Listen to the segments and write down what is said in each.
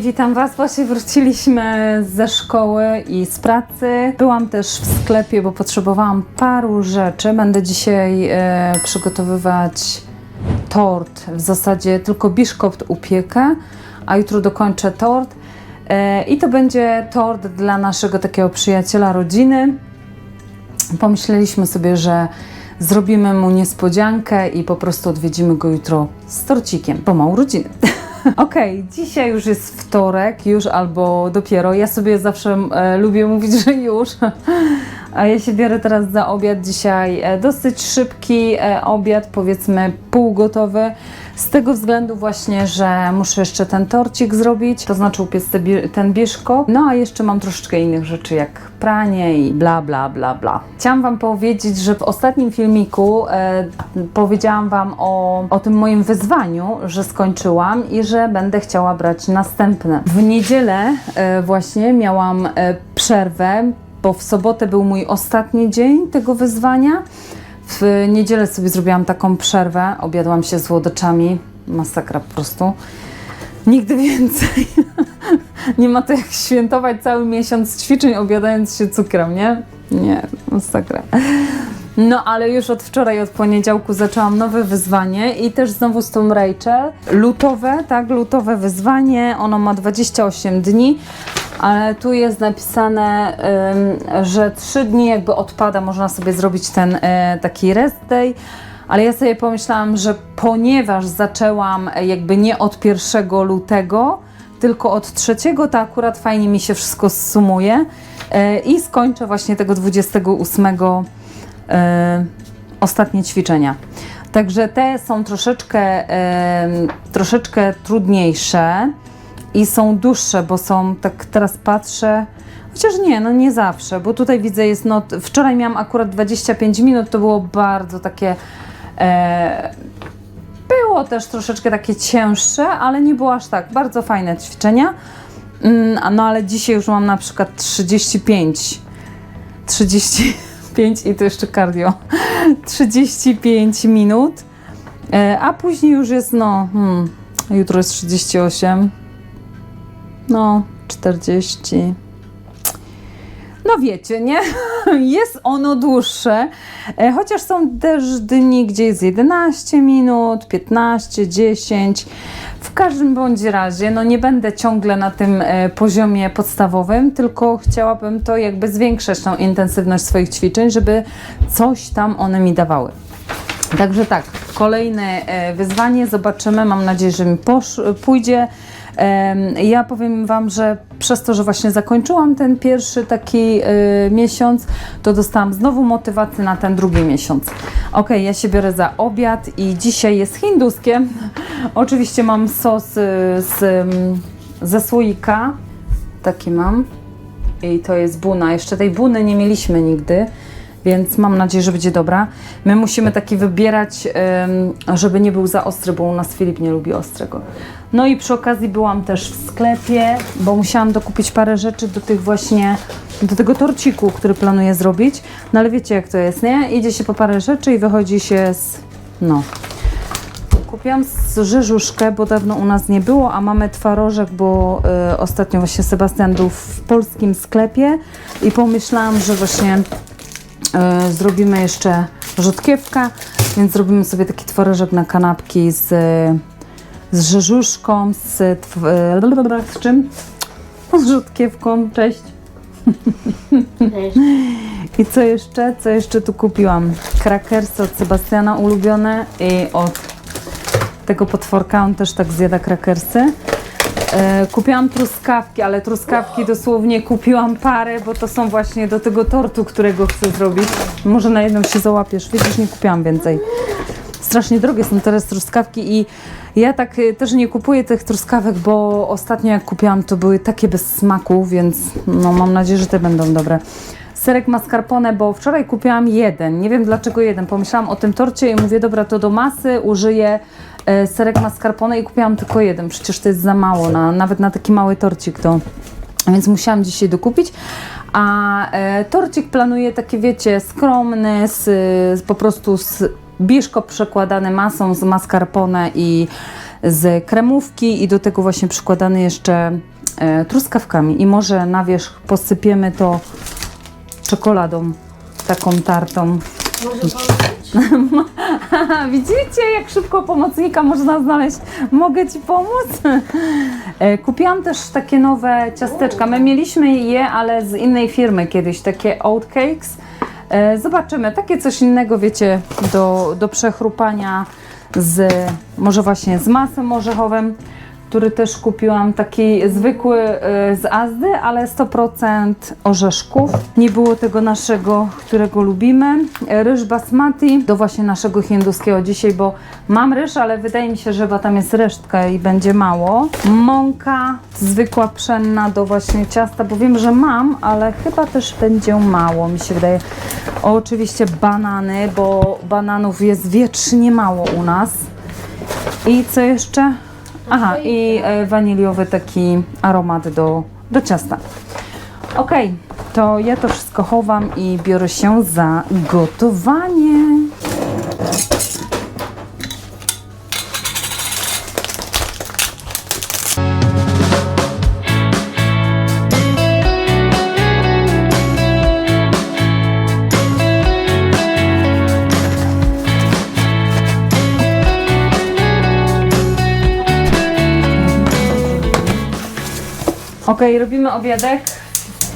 witam Was. Właśnie wróciliśmy ze szkoły i z pracy. Byłam też w sklepie, bo potrzebowałam paru rzeczy. Będę dzisiaj e, przygotowywać tort. W zasadzie tylko biszkopt upiekę, a jutro dokończę tort. E, I to będzie tort dla naszego takiego przyjaciela rodziny. Pomyśleliśmy sobie, że zrobimy mu niespodziankę i po prostu odwiedzimy go jutro z torcikiem, bo ma urodziny. Okej, dzisiaj już jest wtorek, już albo dopiero. Ja sobie zawsze e, lubię mówić, że już. A ja się biorę teraz za obiad dzisiaj. E, dosyć szybki e, obiad, powiedzmy półgotowy. Z tego względu właśnie, że muszę jeszcze ten torcik zrobić, to znaczy upiec ten biszko. No a jeszcze mam troszeczkę innych rzeczy, jak pranie i bla, bla, bla, bla. Chciałam Wam powiedzieć, że w ostatnim filmiku e, powiedziałam Wam o, o tym moim wyzwaniu, że skończyłam i że będę chciała brać następne. W niedzielę e, właśnie miałam e, przerwę, bo w sobotę był mój ostatni dzień tego wyzwania. W niedzielę sobie zrobiłam taką przerwę, obiadłam się z łodeczami, masakra po prostu. Nigdy więcej. nie ma to jak świętować cały miesiąc ćwiczeń, obiadając się cukrem, nie? Nie, masakra. No ale już od wczoraj, od poniedziałku zaczęłam nowe wyzwanie i też znowu z tą Rachel. Lutowe, tak, lutowe wyzwanie. Ono ma 28 dni, ale tu jest napisane, że 3 dni jakby odpada, można sobie zrobić ten y, taki rest day. Ale ja sobie pomyślałam, że ponieważ zaczęłam e, jakby nie od 1 lutego, tylko od trzeciego, to akurat fajnie mi się wszystko sumuje e, i skończę właśnie tego 28 e, ostatnie ćwiczenia. Także te są troszeczkę, troszeczkę trudniejsze i są dłuższe, bo są, tak teraz patrzę, chociaż nie, no nie zawsze, bo tutaj widzę jest, no wczoraj miałam akurat 25 minut, to było bardzo takie, e, było też troszeczkę takie cięższe, ale nie było aż tak, bardzo fajne ćwiczenia, Mm, no ale dzisiaj już mam na przykład 35, 35 i to jeszcze cardio, 35 minut, e, a później już jest, no, hmm, jutro jest 38, no, 40. No wiecie, nie? Jest ono dłuższe, e, chociaż są też dni, gdzie jest 11 minut, 15, 10. W każdym bądź razie, no nie będę ciągle na tym e, poziomie podstawowym, tylko chciałabym to jakby zwiększać tą intensywność swoich ćwiczeń, żeby coś tam one mi dawały. Także tak, kolejne e, wyzwanie, zobaczymy. Mam nadzieję, że mi pójdzie. Ja powiem Wam, że przez to, że właśnie zakończyłam ten pierwszy taki e, miesiąc, to dostałam znowu motywację na ten drugi miesiąc. Ok, ja się biorę za obiad i dzisiaj jest hinduskie. Oczywiście mam sos y, z, ze słoika. Taki mam. I to jest buna. Jeszcze tej buny nie mieliśmy nigdy, więc mam nadzieję, że będzie dobra. My musimy taki wybierać, żeby nie był za ostry, bo u nas Filip nie lubi ostrego. No i przy okazji byłam też w sklepie, bo musiałam dokupić parę rzeczy do tych właśnie, do tego torciku, który planuję zrobić. No ale wiecie jak to jest, nie? Idzie się po parę rzeczy i wychodzi się z... no... Kupiłam rzeżuszkę, bo dawno u nas nie było, a mamy twarożek, bo y, ostatnio właśnie Sebastian był w polskim sklepie i pomyślałam, że właśnie zrobimy jeszcze rzodkiewka, więc zrobimy sobie taki twarożek na kanapki z, z rzeżuszką, z, y, z czym? Z rzodkiewką, cześć. I co jeszcze? Co jeszcze tu kupiłam? Krakersy od Sebastiana ulubione i od tego potworka, on też tak zjada krakersy. E, kupiłam truskawki, ale truskawki dosłownie kupiłam parę, bo to są właśnie do tego tortu, którego chcę zrobić. Może na jedną się załapiesz, widzisz, nie kupiłam więcej. Strasznie drogie są teraz truskawki i ja tak y, też nie kupuję tych truskawek, bo ostatnio jak kupiłam to były takie bez smaku, więc no mam nadzieję, że te będą dobre. Serek mascarpone, bo wczoraj kupiłam jeden. Nie wiem dlaczego jeden. Pomyślałam o tym torcie i mówię, dobra, to do masy użyję e, serek mascarpone i kupiłam tylko jeden. Przecież to jest za mało, na, nawet na taki mały torcik to. Więc musiałam dzisiaj dokupić. A e, torcik planuję taki, wiecie, skromny, z, z, po prostu z biszko przekładany masą z mascarpone i z kremówki i do tego właśnie przykładany jeszcze e, truskawkami i może na wierzch posypiemy to czekoladą taką tartą. Może widzicie, jak szybko pomocnika można znaleźć? Mogę Ci pomóc? E, Kupiłam też takie nowe ciasteczka. My mieliśmy je, ale z innej firmy kiedyś, takie oatcakes. E, Zobaczymy, takie coś innego, wiecie, do, do przechrupania z, może właśnie z masem orzechowym, który też kupiłam, taki zwykły e, z Azdy, ale 100% orzeszków. Nie było tego naszego, którego lubimy. E, Ryż basmati do właśnie naszego hinduskiego dzisiaj, bo mam ryż, ale wydaje mi się, że chyba tam jest resztka i będzie mało. Mąka zwykła pszenna do właśnie ciasta, bo wiem, że mam, ale chyba też będzie mało, mi się wydaje. Oczywiście banany, bo bananów jest wiecznie mało u nas. I co jeszcze? Aha, i e, waniliowy taki aromat do, do ciasta. Ok, to ja to wszystko chowam i biorę się za gotowanie. Ok, robimy obiadek.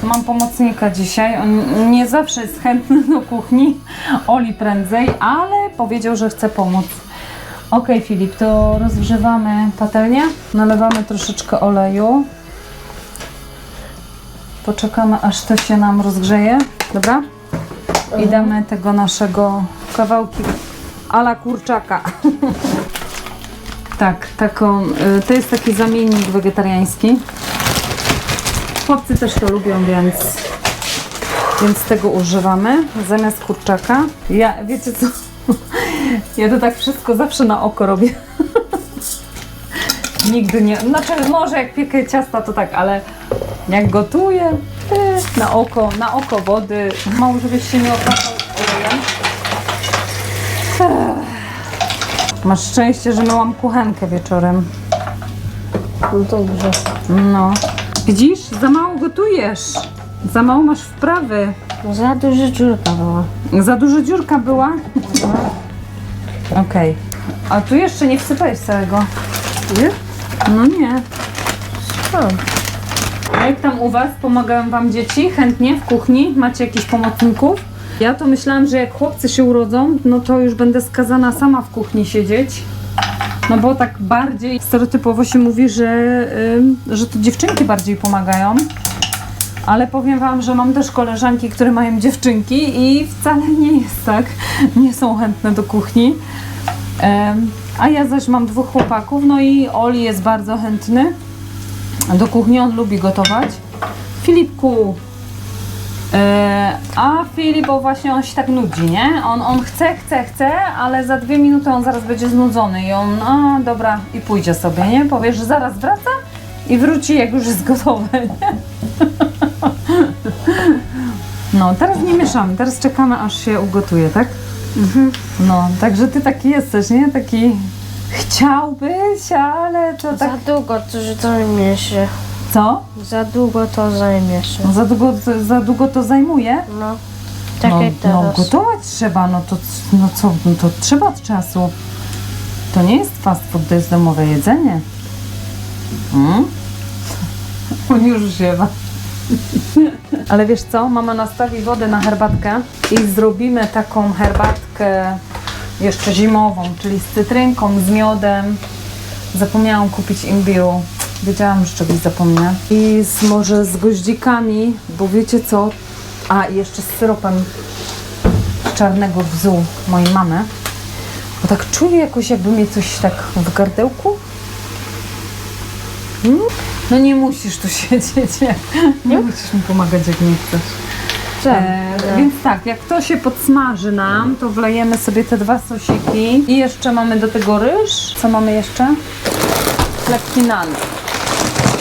Mam pomocnika dzisiaj. On nie zawsze jest chętny do kuchni. Oli prędzej, ale powiedział, że chce pomóc. Ok, Filip, to rozgrzewamy patelnię. Nalewamy troszeczkę oleju. Poczekamy, aż to się nam rozgrzeje. Dobra? I damy tego naszego kawałki ala kurczaka. tak, taką, y, to jest taki zamiennik wegetariański. Chłopcy też to lubią, więc, więc tego używamy zamiast kurczaka. Ja, wiecie co? Ja to tak wszystko zawsze na oko robię. Nigdy nie, znaczy może jak piekę ciasta to tak, ale jak gotuję, e, na oko, na oko wody. Mało żebyś się nie obracał olejem. Masz szczęście, że myłam kuchenkę wieczorem. No dobrze. No. Widzisz? Za mało gotujesz. Za mało masz wprawy. Za duża dziurka była. Za dużo dziurka była? Okej. A tu jeszcze nie wsypałeś całego. Nie? No nie. A jak tam u Was? Pomagają Wam dzieci chętnie w kuchni? Macie jakichś pomocników? Ja to myślałam, że jak chłopcy się urodzą, no to już będę skazana sama w kuchni siedzieć. No bo tak bardziej stereotypowo się mówi, że, ym, że to dziewczynki bardziej pomagają. Ale powiem Wam, że mam też koleżanki, które mają dziewczynki i wcale nie jest tak. Nie są chętne do kuchni. A ja zaś mam dwóch chłopaków, no i Oli jest bardzo chętny do kuchni, on lubi gotować. Filipku, a Filip, bo właśnie on się tak nudzi, nie? On, on chce, chce, chce, ale za dwie minuty on zaraz będzie znudzony i on, a dobra, i pójdzie sobie, nie? Powie, że zaraz wraca i wróci, jak już jest gotowe, nie? No, teraz nie mieszamy, teraz czekamy, aż się ugotuje, tak? No, także ty taki jesteś, nie? Taki chciałbyś, ale to tak... Za długo to że zajmie się. Co? Za długo to zajmie się. No za długo, za długo to zajmuje? No. Tak no, no teraz. gotować trzeba, no to no co, no to trzeba od czasu. To nie jest fast food, to jest domowe jedzenie. Mm? On już ziewa. Ale wiesz co, mama nastawi wodę na herbatkę i zrobimy taką herbatkę jeszcze zimową, czyli z cytrynką, z miodem. Zapomniałam kupić imbiru. Wiedziałam, że czegoś zapomnę. I z, może z goździkami, bo wiecie co? A, i jeszcze z syropem czarnego bzu mojej mamy. Bo tak czuję jakoś, jakby mnie coś tak w gardełku. Mm? No nie musisz tu siedzieć, nie, nie musisz mi pomagać, jak nie chcesz. E, więc tak, jak to się podsmaży nam, to wlejemy sobie te dwa sosiki i jeszcze mamy do tego ryż. Co mamy jeszcze? Chlebki nan.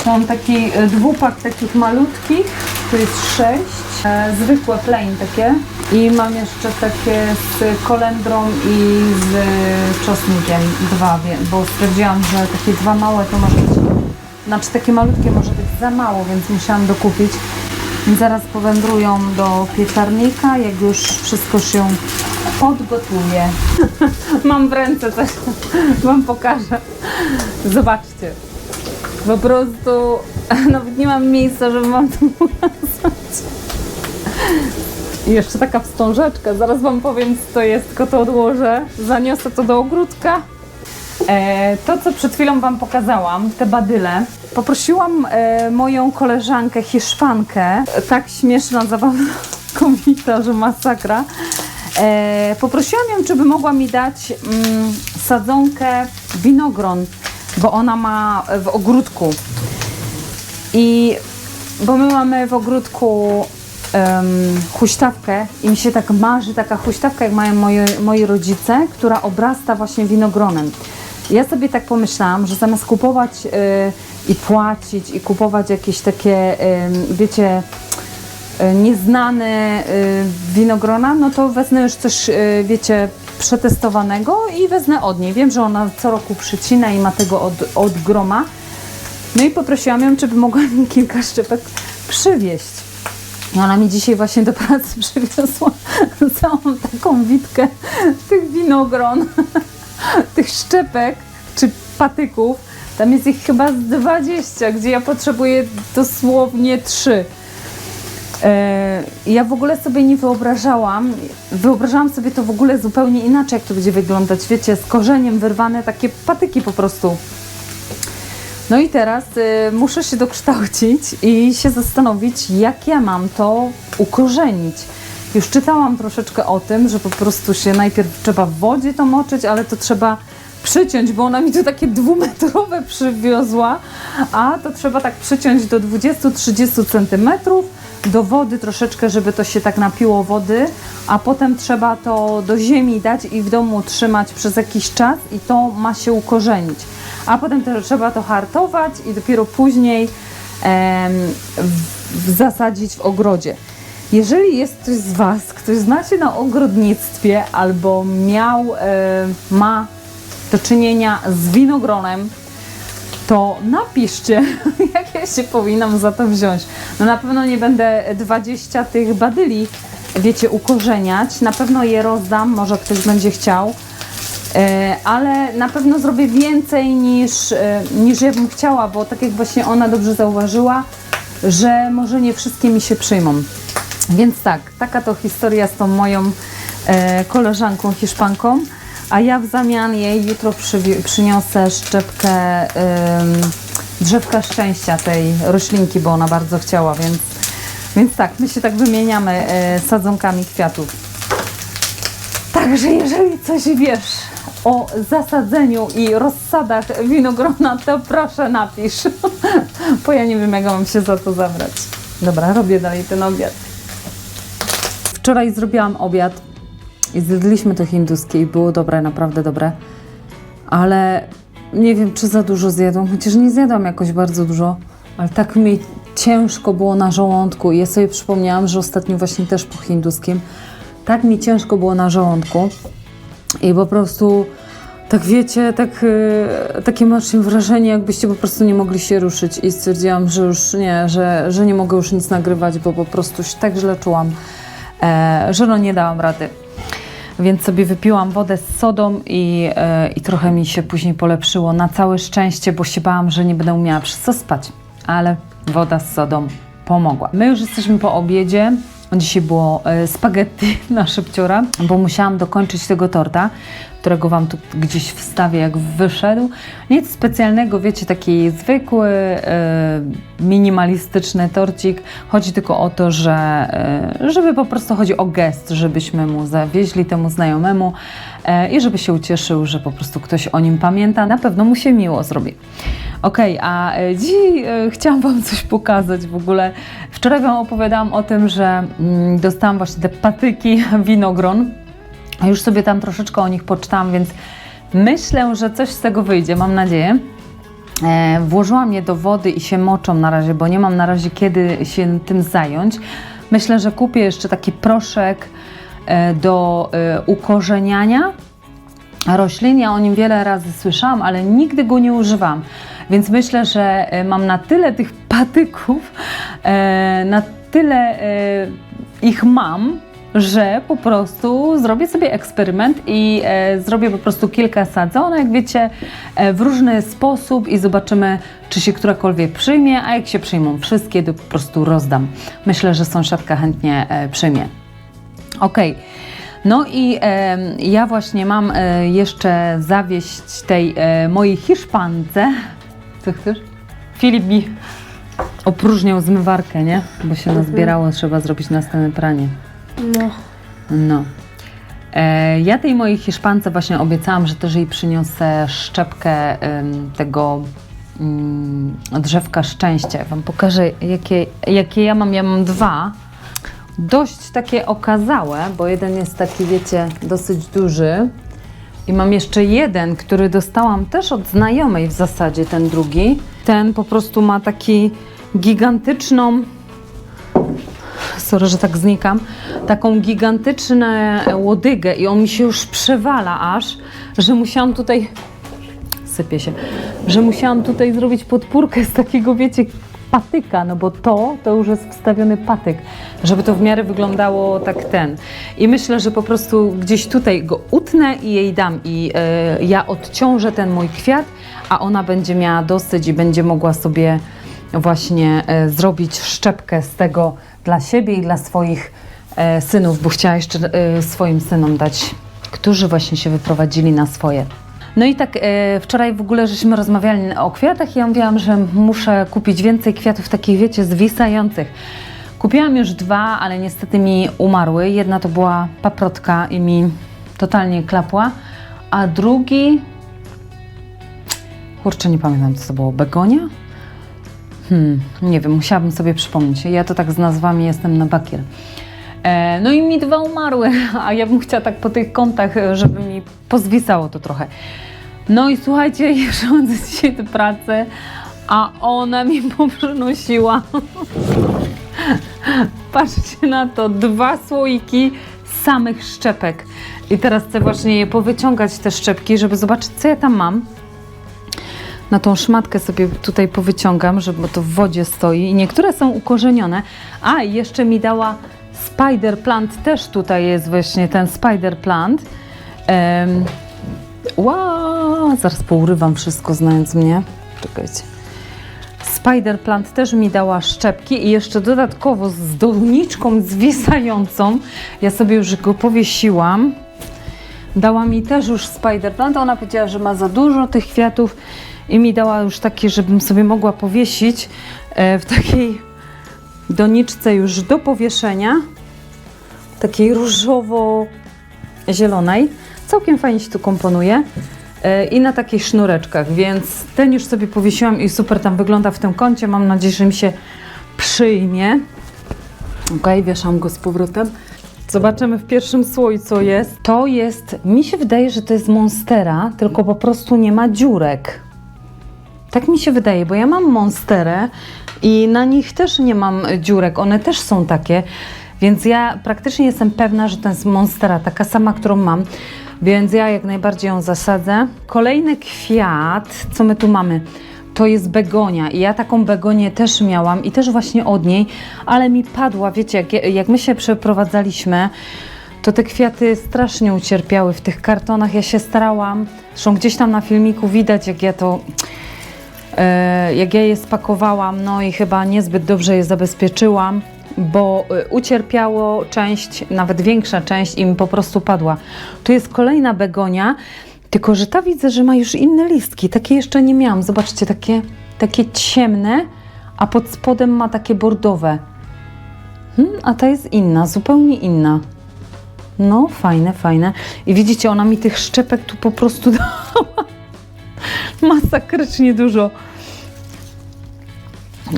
Mam taki e, dwupak takich malutkich, tu jest sześć, e, zwykłe plain takie i mam jeszcze takie z kolendrą i z czosnkiem, dwa, bo stwierdziłam, że takie dwa małe to może być, znaczy takie malutkie może być za mało, więc musiałam dokupić. Zaraz powędrują do piekarnika, jak już wszystko się odgotuje. Mam w ręce coś, Wam pokażę. Zobaczcie. Po prostu nawet nie mam miejsca, żeby Wam to pokazać. Jeszcze taka wstążeczka, zaraz Wam powiem co to jest, tylko to odłożę. Zaniosę to do ogródka. E, to, co przed chwilą Wam pokazałam, te badyle, poprosiłam e, moją koleżankę Hiszpankę, tak śmieszna, zabawna kobieta, że masakra. E, poprosiłam ją, czy by mogła mi dać mm, sadzonkę winogron, bo ona ma w ogródku. I bo my mamy w ogródku em, huśtawkę i mi się tak marzy taka huśtawka, jak mają moje, moi rodzice, która obrasta właśnie winogronem. Ja sobie tak pomyślałam, że zamiast kupować y, i płacić i kupować jakieś takie, ym, wiecie, y, nieznane y, winogrona, no to wezmę już coś, y, wiecie, przetestowanego i wezmę od niej. Wiem, że ona co roku przycina i ma tego od, od groma. No i poprosiłam ją, czy by mogła mi kilka szczepek przywieźć. I ona mi dzisiaj właśnie do pracy przywiozła całą taką witkę tych winogron, tych szczepek czy patyków. Tam jest ich chyba z 20, gdzie ja potrzebuję dosłownie 3. E, Ja w ogóle sobie nie wyobrażałam, wyobrażałam sobie to w ogóle zupełnie inaczej, jak to będzie wyglądać. Wiecie, z korzeniem wyrwane takie patyki po prostu. No i teraz y, muszę się dokształcić i się zastanowić, jak ja mam to ukorzenić. Już czytałam troszeczkę o tym, że po prostu się najpierw trzeba w wodzie to moczyć, ale to trzeba przyciąć, bo ona mi to takie dwumetrowe przywiozła, a to trzeba tak przyciąć do 20-30 centymetrów do wody troszeczkę, żeby to się tak napiło wody, a potem trzeba to do ziemi dać i w domu trzymać przez jakiś czas i to ma się ukorzenić. A potem też trzeba to hartować i dopiero później em, w, zasadzić w ogrodzie. Jeżeli jest ktoś z Was, ktoś zna się na ogrodnictwie albo miał, ma do czynienia z winogronem, to napiszcie, jak ja się powinnam za to wziąć. No na pewno nie będę 20 tych badyli, wiecie, ukorzeniać. Na pewno je rozdam, może ktoś będzie chciał. E, ale na pewno zrobię więcej niż, e, niż ja bym chciała, bo tak jak właśnie ona dobrze zauważyła, że może nie wszystkie mi się przyjmą. Więc tak, taka to historia z tą moją e, koleżanką Hiszpanką, a ja w zamian jej jutro przyniosę szczepkę em, drzewka szczęścia tej roślinki, bo ona bardzo chciała, więc, więc tak, my się tak wymieniamy e, sadzonkami kwiatów. Także jeżeli coś wiesz o zasadzeniu i rozsadach winogrona, to proszę napisz, bo ja nie wiem, jak mam się za to zabrać. Dobra, robię dalej ten obiad. Wczoraj zrobiłam obiad i zjedliśmy to hinduskie i było dobre, naprawdę dobre, ale nie wiem, czy za dużo zjadłam, chociaż nie zjadłam jakoś bardzo dużo, ale tak mi ciężko było na żołądku. I ja sobie przypomniałam, że ostatnio właśnie też po hinduskim. Tak mi ciężko było na żołądku. I po prostu tak wiecie, tak, y, takie macie wrażenie, jakbyście po prostu nie mogli się ruszyć. I stwierdziłam, że już nie, że, że nie mogę już nic nagrywać, bo po prostu się tak źle czułam, e, że no nie dałam rady. Więc sobie wypiłam wodę z sodą i, e, i trochę mi się później polepszyło. Na całe szczęście, bo się bałam, że nie będę umiała przez co spać. Ale woda z sodą pomogła. My już jesteśmy po obiedzie. Dzisiaj było e, spaghetti na szybciora, bo musiałam dokończyć tego torta, którego Wam tu gdzieś wstawię, jak wyszedł. Nic specjalnego, wiecie, taki zwykły, e, minimalistyczny torcik. Chodzi tylko o to, że e, żeby po prostu chodzi o gest, żebyśmy mu zawieźli temu znajomemu e, i żeby się ucieszył, że po prostu ktoś o nim pamięta. Na pewno mu się miło zrobi. Okej, a e, chciałam Wam coś pokazać w ogóle. Wczoraj Wam opowiadałam o tym, że mm, dostałam właśnie te patyki winogron. Już sobie tam troszeczkę o nich poczytałam, więc myślę, że coś z tego wyjdzie, mam nadzieję. E, włożyłam je do wody i się moczą na razie, bo nie mam na razie kiedy się tym zająć. Myślę, że kupię jeszcze taki proszek e, do e, ukorzeniania roślin. Ja o nim wiele razy słyszałam, ale nigdy go nie używam. Więc myślę, że e, mam na tyle tych patyków. E, na tyle e, ich mam, że po prostu zrobię sobie eksperyment i e, zrobię po prostu kilka sadzonek, wiecie, e, w różny sposób i zobaczymy, czy się którakolwiek przyjmie, a jak się przyjmą wszystkie, to po prostu rozdam. Myślę, że sąsiadka chętnie e, przyjmie. Okej. No i e, ja właśnie mam e, jeszcze zawieść tej e, mojej Hiszpance. Co chcesz? Filip mi opróżniał zmywarkę, nie? Bo się nazbierało, trzeba zrobić następne pranie. No. No. E, ja tej mojej Hiszpance właśnie obiecałam, że też jej przyniosę szczepkę em, tego mm, drzewka szczęścia. Wam pokażę, jakie, jakie ja mam. Ja mam dwa. Dość takie okazałe, bo jeden jest taki, wiecie, dosyć duży. I mam jeszcze jeden, który dostałam też od znajomej w zasadzie, ten drugi. Ten po prostu ma taki gigantyczną sorry, że tak znikam, taką gigantyczną łodygę i on mi się już przewala aż, że musiałam tutaj, sypie się, że musiałam tutaj zrobić podpórkę z takiego, wiecie, patyka, no bo to, to już jest wstawiony patyk, żeby to w miarę wyglądało tak ten. I myślę, że po prostu gdzieś tutaj go utnę i jej dam. I e, ja odciążę ten mój kwiat, a ona będzie miała dosyć i będzie mogła sobie właśnie e, zrobić szczepkę z tego dla siebie i dla swoich e, synów, bo chciała jeszcze e, swoim synom dać, którzy właśnie się wyprowadzili na swoje. No i tak e, wczoraj w ogóle żeśmy rozmawiali o kwiatach i ja mówiłam, że muszę kupić więcej kwiatów takich, wiecie, zwisających. Kupiłam już dwa, ale niestety mi umarły. Jedna to była paprotka i mi totalnie klapła, a drugi... Kurczę, nie pamiętam, co to było. Begonia? Hmm, nie wiem, musiałabym sobie przypomnieć. Ja to tak z nazwami jestem na bakier. E, no i mi dwa umarły, a ja bym chciała tak po tych kątach, e, żeby mi pozwisało to trochę. No i słuchajcie, rządzę dzisiaj tę pracę, a ona mi poprzynosiła. Patrzcie na to, dwa słoiki samych szczepek. I teraz chcę właśnie je powyciągać, te szczepki, żeby zobaczyć, co ja tam mam na tą szmatkę sobie tutaj powyciągam, żeby to w wodzie stoi. I niektóre są ukorzenione. A, jeszcze mi dała spider plant, też tutaj jest właśnie ten spider plant. Um, wow, zaraz pourywam wszystko, znając mnie. Czekajcie. Spider plant też mi dała szczepki i jeszcze dodatkowo z doniczką zwisającą. Ja sobie już go powiesiłam. Dała mi też już spider plant. Ona powiedziała, że ma za dużo tych kwiatów i mi dała już takie, żebym sobie mogła powiesić e, w takiej doniczce już do powieszenia. Takiej różowo-zielonej. Całkiem fajnie się tu komponuje. E, I na takich sznureczkach, więc ten już sobie powiesiłam i super tam wygląda w tym kącie. Mam nadzieję, że mi się przyjmie. Ok, wieszam go z powrotem. Zobaczymy w pierwszym słoju, co jest. To jest, mi się wydaje, że to jest monstera, tylko po prostu nie ma dziurek. Tak mi się wydaje, bo ja mam monsterę i na nich też nie mam dziurek, one też są takie, więc ja praktycznie jestem pewna, że to jest monstera, taka sama, którą mam, więc ja jak najbardziej ją zasadzę. Kolejny kwiat, co my tu mamy? To jest begonia i ja taką begonię też miałam i też właśnie od niej, ale mi padła, wiecie, jak, jak my się przeprowadzaliśmy, to te kwiaty strasznie ucierpiały w tych kartonach. Ja się starałam, zresztą gdzieś tam na filmiku widać, jak ja to jak ja je spakowałam, no i chyba niezbyt dobrze je zabezpieczyłam, bo e, ucierpiało część, nawet większa część i mi po prostu padła. Tu jest kolejna begonia, tylko że ta widzę, że ma już inne listki. Takie jeszcze nie miałam. Zobaczcie, takie, takie ciemne, a pod spodem ma takie bordowe. Hmm, a ta jest inna, zupełnie inna. No, fajne, fajne. I widzicie, ona mi tych szczepek tu po prostu masakrycznie dużo.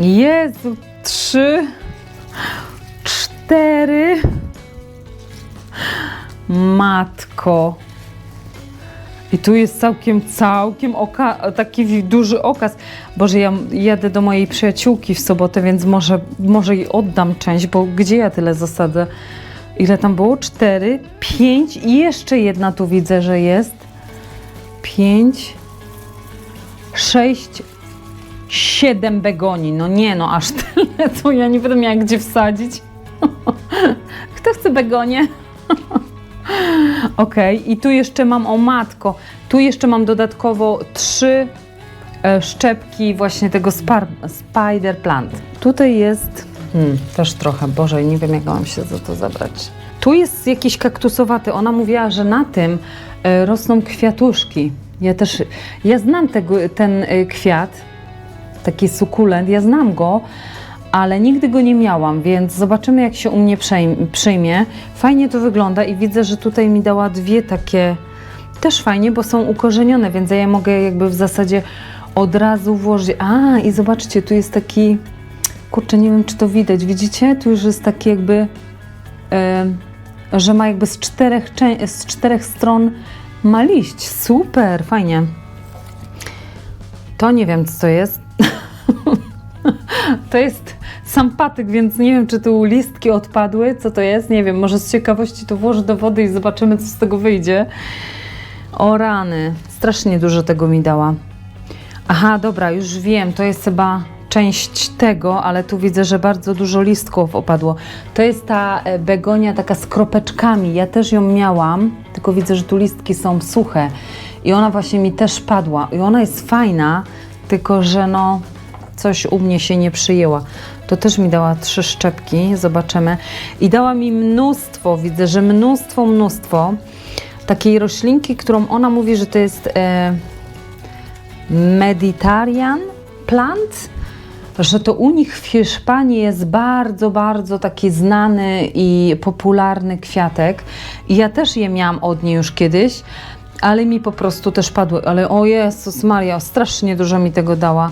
Jezu, trzy, cztery. Matko. I tu jest całkiem, całkiem oka, taki duży okaz. Boże, ja jadę do mojej przyjaciółki w sobotę, więc może, może jej oddam część, bo gdzie ja tyle zasadzę? Ile tam było? Cztery, pięć i jeszcze jedna tu widzę, że jest. Pięć, sześć, Siedem begonii. No nie no, aż tyle, to ja nie będę miała gdzie wsadzić. Kto chce begonie? Okej, i tu jeszcze mam, o matko, tu jeszcze mam dodatkowo trzy e, szczepki właśnie tego spider plant. Tutaj jest, hmm, też trochę, Boże, nie wiem jak mam się za to zabrać. Tu jest jakiś kaktusowaty, ona mówiła, że na tym e, rosną kwiatuszki. Ja też, ja znam tego, ten e, kwiat, taki sukulent, ja znam go, ale nigdy go nie miałam, więc zobaczymy, jak się u mnie przyjmie. Fajnie to wygląda i widzę, że tutaj mi dała dwie takie, też fajnie, bo są ukorzenione, więc ja je mogę jakby w zasadzie od razu włożyć. A, i zobaczcie, tu jest taki, kurczę, nie wiem, czy to widać, widzicie? Tu już jest taki jakby, e, że ma jakby z czterech, z czterech stron ma liść. Super, fajnie. To nie wiem, co to jest. To jest sam patyk, więc nie wiem, czy tu listki odpadły. Co to jest? Nie wiem, może z ciekawości to włożę do wody i zobaczymy, co z tego wyjdzie. O rany, strasznie dużo tego mi dała. Aha, dobra, już wiem, to jest chyba część tego, ale tu widzę, że bardzo dużo listków opadło. To jest ta e, begonia taka z kropeczkami. Ja też ją miałam, tylko widzę, że tu listki są suche. I ona właśnie mi też padła. I ona jest fajna, tylko że no coś u mnie się nie przyjęła. To też mi dała trzy szczepki, zobaczymy. I dała mi mnóstwo, widzę, że mnóstwo, mnóstwo takiej roślinki, którą ona mówi, że to jest e, Mediterranean plant, że to u nich w Hiszpanii jest bardzo, bardzo taki znany i popularny kwiatek. I ja też je miałam od niej już kiedyś, ale mi po prostu też padły. Ale o Jezus Maria, strasznie dużo mi tego dała.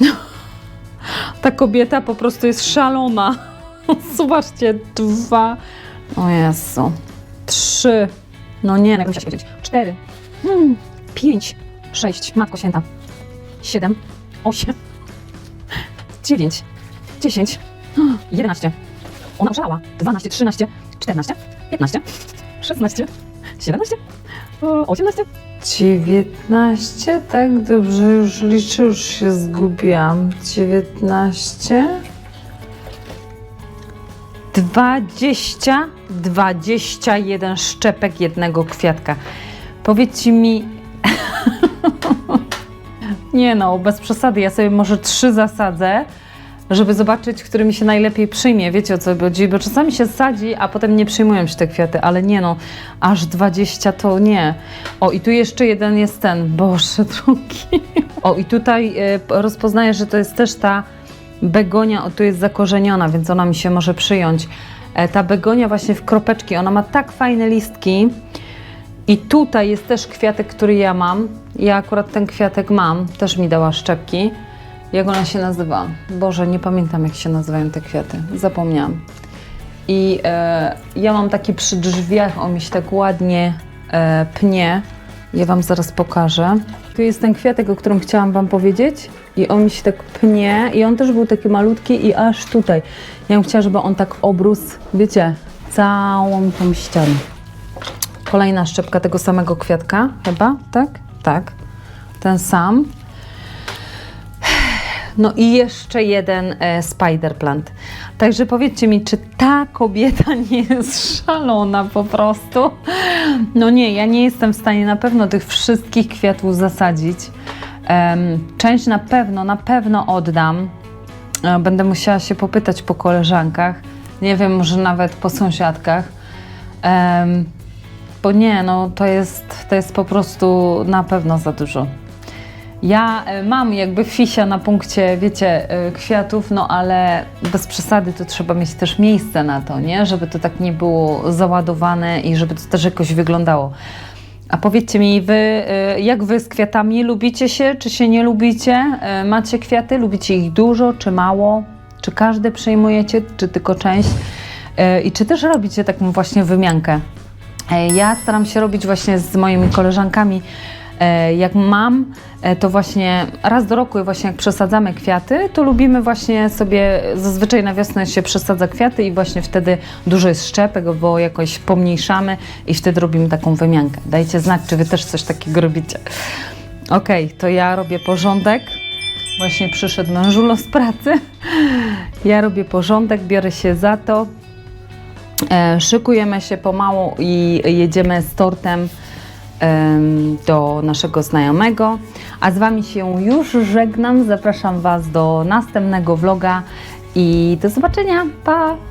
Ta kobieta po prostu jest szalona. Zobaczcie, dwa. O Jezu. Trzy. No nie, jak musiała się powiedzieć. Cztery. Hmm, pięć. Sześć. Matko święta. Siedem. Osiem. Dziewięć. Dziesięć. Jedenaście. Ona oszalała. Dwanaście, trzynaście, czternaście, piętnaście, szesnaście, siedemnaście, o, osiemnaście. Dziewiętnaście, tak dobrze już liczę, już się zgubiłam. Dziewiętnaście. Dwadzieścia, dwadzieścia jeden szczepek jednego kwiatka. Powiedzcie mi, nie no, bez przesady, ja sobie może trzy zasadzę, żeby zobaczyć, który mi się najlepiej przyjmie. Wiecie o co chodzi? Bo czasami się sadzi, a potem nie przyjmują się te kwiaty, ale nie no, aż 20 to nie. O, i tu jeszcze jeden jest ten, Boże drugi. O, i tutaj y, rozpoznaję, że to jest też ta begonia, o, tu jest zakorzeniona, więc ona mi się może przyjąć. E, ta begonia właśnie w kropeczki, ona ma tak fajne listki. I tutaj jest też kwiatek, który ja mam. Ja akurat ten kwiatek mam, też mi dała szczepki. Jak ona się nazywa? Boże, nie pamiętam jak się nazywają te kwiaty. Zapomniałam. I e, ja mam taki przy drzwiach, on mi się tak ładnie e, pnie. Ja Wam zaraz pokażę. Tu jest ten kwiatek, o którym chciałam Wam powiedzieć. I on mi się tak pnie. I on też był taki malutki i aż tutaj. Ja bym chciała, żeby on tak obrósł, wiecie, całą tą ścianę. Kolejna szczepka tego samego kwiatka, chyba, tak? Tak. Ten sam. No i jeszcze jeden e, spider plant. Także powiedzcie mi, czy ta kobieta nie jest szalona po prostu? No nie, ja nie jestem w stanie na pewno tych wszystkich kwiatów zasadzić. Em, część na pewno, na pewno oddam. E, Będę musiała się popytać po koleżankach. Nie wiem, może nawet po sąsiadkach. Em, bo nie, no to jest, to jest po prostu na pewno za dużo. Ja e, mam jakby fisia na punkcie, wiecie, e, kwiatów, no ale bez przesady to trzeba mieć też miejsce na to, nie? Żeby to tak nie było załadowane i żeby to też jakoś wyglądało. A powiedzcie mi, wy, e, jak wy z kwiatami lubicie się, czy się nie lubicie? Macie kwiaty? Lubicie ich dużo, czy mało? Czy każde przejmujecie, czy tylko część? I czy też robicie taką właśnie wymiankę? E, Ja staram się robić właśnie z moimi koleżankami. e, Jak mam, e, to właśnie raz do roku, właśnie jak przesadzamy kwiaty, to lubimy właśnie sobie, zazwyczaj na wiosnę się przesadza kwiaty i właśnie wtedy dużo jest szczepek, bo jakoś pomniejszamy i wtedy robimy taką wymiankę. Dajcie znać, czy wy też coś takiego robicie. Okej, to ja robię porządek. Właśnie przyszedł mężulo z pracy. Ja robię porządek, biorę się za to. E, szykujemy się pomału i jedziemy z tortem em, do naszego znajomego. A z Wami się już żegnam. Zapraszam Was do następnego vloga i do zobaczenia. Pa!